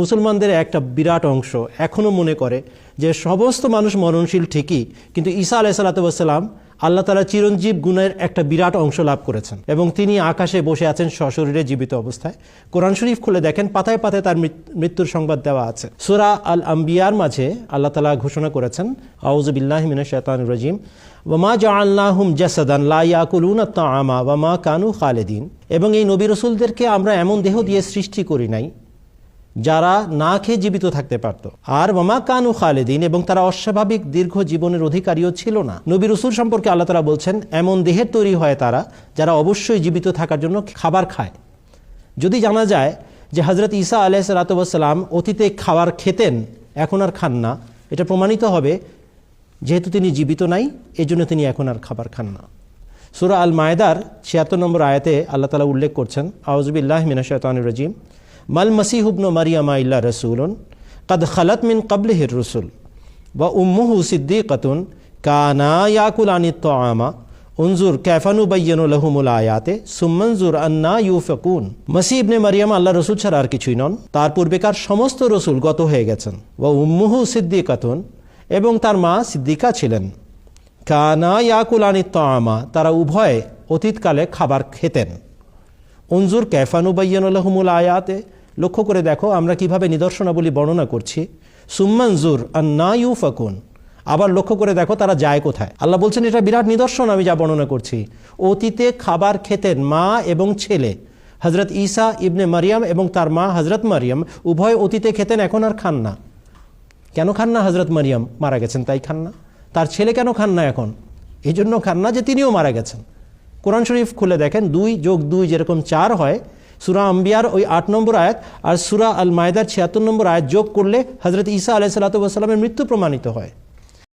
মুসলমানদের একটা বিরাট অংশ এখনও মনে করে যে সমস্ত মানুষ মরণশীল ঠিকই, কিন্তু ঈসা আলাহ সাল্লাতাম আল্লাহ তালা চিরঞ্জীব গুণের একটা বিরাট অংশ লাভ করেছেন এবং তিনি আকাশে বসে আছেন সশরীরে জীবিত অবস্থায়। কোরআন শরীফ খুলে দেখেন, পাতায় পাতায় তার মৃত্যুর সংবাদ দেওয়া আছে। সুরা আল আম্বিয়ার মাঝে আল্লাহ তালা ঘোষণা করেছেন আউজবিল্লাহ মিনা শৈতান রাজিম। ওমা জাআল্লাহুম জাসাদান, লা ইয়াকুলুনা তাআমা ওয়া কানু খালেদিন। এবং এই নবী রসুলদেরকে আমরা এমন দেহ দিয়ে সৃষ্টি করি নাই যারা না খেয়ে জীবিত থাকতে পারত। আর মামা কানু খালেদিন এবং তারা অস্বাভাবিক দীর্ঘ জীবনের অধিকারীও ছিল না। নবী রসুল সম্পর্কে আল্লাহ তালা বলছেন, এমন দেহের তৈরি হয় তারা যারা অবশ্যই জীবিত থাকার জন্য খাবার খায়। যদি জানা যায় যে হজরত ঈসা আলাহ সালাতাম অতীতে খাবার খেতেন, এখন আর খান না। এটা প্রমাণিত হবে যেহেতু তিনি জীবিত নাই এই জন্য তিনি এখন আর খাবার খান না। সুরা আল মায়দার ছিয়াত্তর নম্বর আয়াতে আল্লাহ তালা উল্লেখ করছেন আউজবিল্লাহ মিনা শৈতানুর রাজিম। মাল মসিহুবন মারিয়ামা ইল্লা রসুলন, কদ খালত মিন কবলিহির রসুল বা উম্মুহু সিদ্দিকতুন, কানা ইয়াকুল আনিত আমা উনজুর ক্যাফানু বাইয়নু লহুমুল আয়াতে সুমনজুর আন্না ইউফকুন। মসি ইবনে মারিয়াম আল্লাহ রসুল ছাড়া আর কিছুই নন, তার পূর্বেকার সমস্ত রসুল গত হয়ে গেছেন। ও উম্মুহু সিদ্দিকাতুন, এবং তার মা সিদ্দিকা ছিলেন। কানা ইয়াকুল আনিত আমা তারা উভয়ে অতীতকালে খাবার খেতেন। অঞ্জুর ক্যাফানুবাইয়ানুল্লাহমুল আয়াতে, লক্ষ্য করে দেখো আমরা কীভাবে নিদর্শনাবলী বর্ণনা করছি। সুম্মানজুর ইউ ফাকুন আবার লক্ষ্য করে দেখো তারা যায় কোথায়। আল্লাহ বলছেন, এটা বিরাট নিদর্শন, আমি যা বর্ণনা করছি। অতীতে খাবার খেতেন মা এবং ছেলে। হজরত ঈসা ইবনে মারিয়াম এবং তার মা হজরত মারিয়াম উভয় অতীতে খেতেন, এখন আর খান না। কেন খান না হজরত মারিয়াম? মারা গেছেন, তাই খান না। তার ছেলে কেন খান না এখন? এই জন্য খান না যে তিনিও মারা গেছেন। কোরআন শরীফ খুলে দেখেন, দুই যোগ দুই যেরকম চার হয়, সুরা আম্বিয়ার ওই আট নম্বর আয়াত আর সুরা আল মায়দার ছিয়াত্তর নম্বর আয়াত যোগ করলে হজরত ঈসা আলাহ সাল্লাতামের মৃত্যু প্রমাণিত হয়।